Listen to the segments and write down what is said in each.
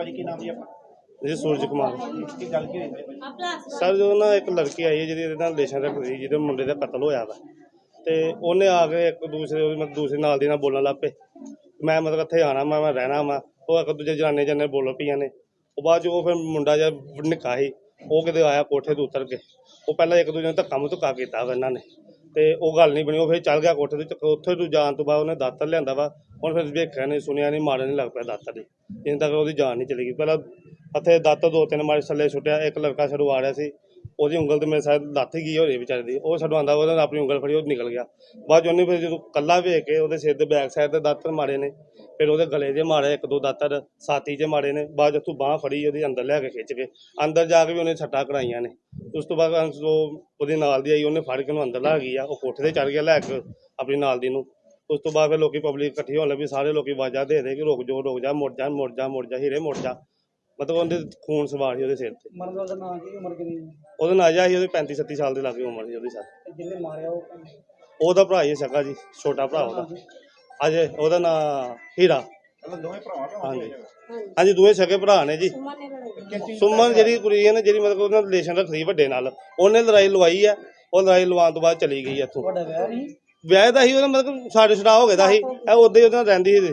ਭਾਜੀ ਕੀ ਨਾਮ ਜੀ ਆਪਣਾ? ਜੀ ਸੂਰਜ ਕੁਮਾਰ। ਕੀ ਗੱਲ ਕੀ ਹੋਈ ਭਾਜੀ ਸਰ ਜਦੋਂ ਨਾ ਇੱਕ ਲੜਕੀ ਆਈ ਹੈ ਜਿਹਦੀ ਇਹਦੇ ਨਾਲ ਰਿਲੇਸ਼ਨ ਰੱਖਦੀ ਜਿਹਦੇ ਮੁੰਡੇ ਦਾ ਕਤਲ ਹੋਇਆ ਵਾ। ਤੇ ਉਹਨੇ ਆ ਕੇ ਇੱਕ ਦੂਸਰੇ ਉਹਦੀ ਮਤਲਬ ਦੂਸਰੇ ਨਾਲ ਦੀ ਨਾਲ ਬੋਲਣ ਲੱਗ ਪਏ। ਮੈਂ ਮਤਲਬ ਇੱਥੇ ਆਣਾ ਮੈਂ ਮੈਂ ਰਹਿਣਾ ਵਾ। ਉਹ ਇੱਕ ਦੂਜੇ ਜਨਾਨੇ ਜਨੇ ਬੋਲ ਪਈਆਂ ਨੇ। ਉਹ ਬਾਅਦ 'ਚ ਉਹ ਫਿਰ ਮੁੰਡਾ ਜਿਹਾ ਨਿੱਕਾ ਸੀ ਉਹ ਕਿਤੇ ਆਇਆ ਕੋਠੇ ਤੋਂ ਉਤਰ ਕੇ। ਉਹ ਪਹਿਲਾਂ ਇੱਕ ਦੂਜੇ ਨੂੰ ਧੱਕਾ ਮੁੱਕਾ ਕੀਤਾ ਵਾ ਇਹਨਾਂ ਨੇ। ਤੇ ਉਹ ਗੱਲ ਨਹੀਂ ਬਣੀ, ਉਹ ਫਿਰ ਚੱਲ ਗਿਆ ਕੋਠੇ ਤੇ ਚੱਕ- ਉੱਥੇ ਤੋਂ ਜਾਣ ਤੋਂ ਬਾਅਦ ਉਹਨੇ ਦਾਤਰ ਲਿਆਂਦਾ ਵਾ। ਹੁਣ ਫਿਰ ਵੇਖਿਆ ਨਹੀਂ, ਸੁਣਿਆ ਨਹੀਂ ਮਾਰਨ ਨਹੀਂ ਲੱਗ ਪਿਆ ਦਾਤਰ ਦੀ ਜਿੰਨ ਤੱਕ ਉਹਦੀ ਜਾਨ ਨਹੀਂ ਚਲੀ ਗਈ। ਪਹਿਲਾਂ ਹੱਥੇ ਦਾਤਰ ਦੋ ਤਿੰਨ ਮਾਰੇ, ਥੱਲੇ ਸੁੱਟਿਆ, ਇੱਕ ਲੜਕਾ ਛੜੂ ਆ ਰਿਹਾ ਸੀ। ਉਹਦੀ ਉਂਗਲ ਤੇ ਮੇਰੇ ਸਾਥ ਲੱਥ ਗਈ ਹੋਰੀ ਵਿਚਾਰੇ ਦੀ। ਉਹ ਛਡਵਾਉਂਦਾ ਉਹਨੇ ਆਪਣੀ ਉਂਗਲ ਫੜੀ, ਉਹ ਨਿਕਲ ਗਿਆ। ਬਾਅਦ 'ਚ ਉਹਨੇ ਫਿਰ ਜਦੋਂ ਕੱਲਾ ਵੇਖ ਕੇ ਉਹਦੇ ਸਿਰ ਦੇ ਬੈਕ ਸਾਈਡ ਤੇ ਦਾਤਰ ਮਾਰੇ ਨੇ, ਫਿਰ ਉਹਦੇ ਗਲੇ 'ਚ ਮਾਰੇ, ਇੱਕ ਦੋ ਦਾਤਰ ਸਾਥੀ 'ਚ ਮਾਰੇ ਨੇ, ਬਾਅਦ 'ਚ ਤੂੰ ਬਾਹ ਫੜੀ, ਉਹਦੀ ਅੰਦਰ ਲੈ ਕੇ ਖਿੱਚ ਕੇ। ਅੰਦਰ ਜਾ ਕੇ ਵੀ ਉਹਨੇ ਛੱਟਾਂ ਕਰਾਈਆਂ ਨੇ। ਉਸ ਤੋਂ ਬਾਅਦ ਅੰਸ਼ ਉਹ ਉਹਦੇ ਨਾਲ ਦੀ ਆਈ, ਉਹਨੇ ਫੜ ਕੇ ਉਹਨੂੰ ਅੰਦਰ ਲਾ ਗਈ ਆ, ਉਹ ਕੋਠੇ ਤੇ ਚੜ ਗਿਆ ਲੈ ਕੇ ਆਪਣੀ ਨਾਲ ਦੀ ਨੂੰ। ਉਸ ਤੋਂ ਬਾਅਦ ਫਿਰ ਲੋਕੀ ਪਬਲਿਕ ਇਕੱਠੀ ਹੋਣ ਲੱਗੀ, ਸਾਰੇ ਲੋਕੀ ਆਵਾਜ਼ਾਂ ਦੇ ਦੇ ਕਿ ਰੁਕ ਜਾ ਰੁਕ ਜਾ, ਮੁੜ ਜਾ ਮੁੜ ਜਾ ਮੁੜ ਜਾ, ਹੀਰੇ ਮੁੜ ਜਾ। ਮਤਲਬ ਉਹਦੇ ਖੂਨ ਸਵਾਰ ਸੀ ਉਹਦੇ ਸਿਰ ਤੇ। ਮਰਨ ਵਾਲਾ ਦਾ ਨਾਂ ਕੀ ਉਮਰ ਕਿੰਨੀ ਹੈ? ਉਹਦਾ ਨਾਜਾ ਸੀ ਉਹਦੇ 35 37 ਸਾਲ ਦੇ ਲਾਗੇ ਉਮਰ ਸੀ ਉਹਦੀ ਸਰ ਤੇ ਜਿਹਨੇ ਮਾਰਿਆ ਉਹ ਕੌਣ? ਉਹਦਾ ਭਰਾ ਹੀ ਸਕਾ ਜੀ ਛੋਟਾ ਭਰਾ ਉਹਦਾ। ਅਜੇ ਉਹਦਾ ਨਾਂ ਹੀਰਾ। ਦੋਵੇਂ ਭਰਾਵਾਂ ਹਾਂਜੀ। ਹਾਂਜੀ ਦੋਵੇਂ ਸਕੇ ਭਰਾ ਨੇ ਜੀ। ਸੁਮਨ ਜਿਹੜੀ ਕੁੜੀ ਹੈ ਨਾ ਜਿਹੜੀ ਮਤਲਬ ਉਹਨਾਂ ਰਿਲੇਸ਼ਨ ਰੱਖਦੀ ਵੱਡੇ ਨਾਲ ਉਹਨੇ ਲੜਾਈ ਲਵਾਈ ਆ ਉਹ ਲੜਾਈ ਲਵਾਉਣ ਤੋਂ ਬਾਅਦ ਚਲੀ ਗਈ ਇੱਥੋਂ। ਤੁਹਾਡਾ ਵਿਆਹ ਨਹੀਂ? ਵਿਆਹ ਦਾ ਸੀ ਉਹਦਾ ਮਤਲਬ ਸਾਡੇ ਛੜਾ ਹੋ ਗਿਆ ਦਾ ਸੀ ਇਹ ਉਦੋਂ ਹੀ ਉਹਦੇ ਨਾਲ ਰਹਿੰਦੀ ਸੀ। ਹੈ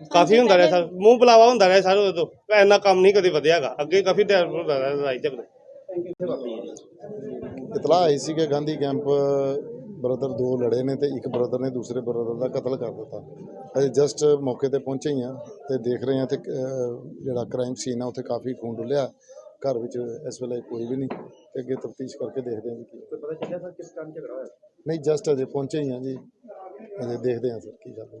ਕਾਫੀ ਹੁੰਦਾ ਰਿਹਾ ਸਰ। ਮੂੰਹ ਬੁਲਾਵਾ ਹੁੰਦਾ ਰਿਹਾ ਸਰ ਉਦੋਂ। ਇੰਨਾ ਕੰਮ ਨਹੀਂ ਕਦੇ ਵਧਿਆਗਾ। ਅੱਗੇ ਕਾਫੀ ਟਾਈਮ ਹੁੰਦਾ ਰਿਹਾ ਲੜਾਈ ਝਗੜੇ ਇਤਲਾਹ ਆਈ ਸੀ ਕਿ ਗਾਂਧੀ ਕੈਂਪ ਬ੍ਰਦਰ ਦੋ ਲੜੇ ਨੇ ਤੇ ਇੱਕ ਬ੍ਰਦਰ ਨੇ ਦੂਸਰੇ ਬ੍ਰਦਰ ਦਾ ਕਤਲ ਕਰ ਦਿੱਤਾ। ਅਸੀਂ ਜਸਟ ਮੌਕੇ ਤੇ ਪਹੁੰਚੇ ਹੀ ਆ ਤੇ ਦੇਖ ਰਹੇ ਆ ਤੇ ਜਿਹੜਾ ਕ੍ਰਾਈਮ ਸੀਨ ਆ ਉੱਥੇ ਕਾਫੀ ਖੂਨ ਡੁੱਲਿਆ। ਘਰ ਵਿੱਚ ਇਸ ਵੇਲੇ ਕੋਈ ਵੀ ਨਹੀਂ। ਤੇ ਅੱਗੇ ਤਫਤੀਸ਼ ਕਰਕੇ ਦੇਖਦੇ ਹਾਂ ਕੀ ਪਤਾ ਚੱਲਿਆ ਸਰ ਕਿਸ ਕਾਰਨ ਝਗੜਾ ਹੋਇਆ? ਨਹੀਂ ਜਸਟ ਅਜੇ ਪਹੁੰਚੇ ਹੀ ਆ ਜੀ। ਅਜੇ ਦੇਖਦੇ ਹਾਂ ਸਰ ਕੀ ਗੱਲ ਹੈ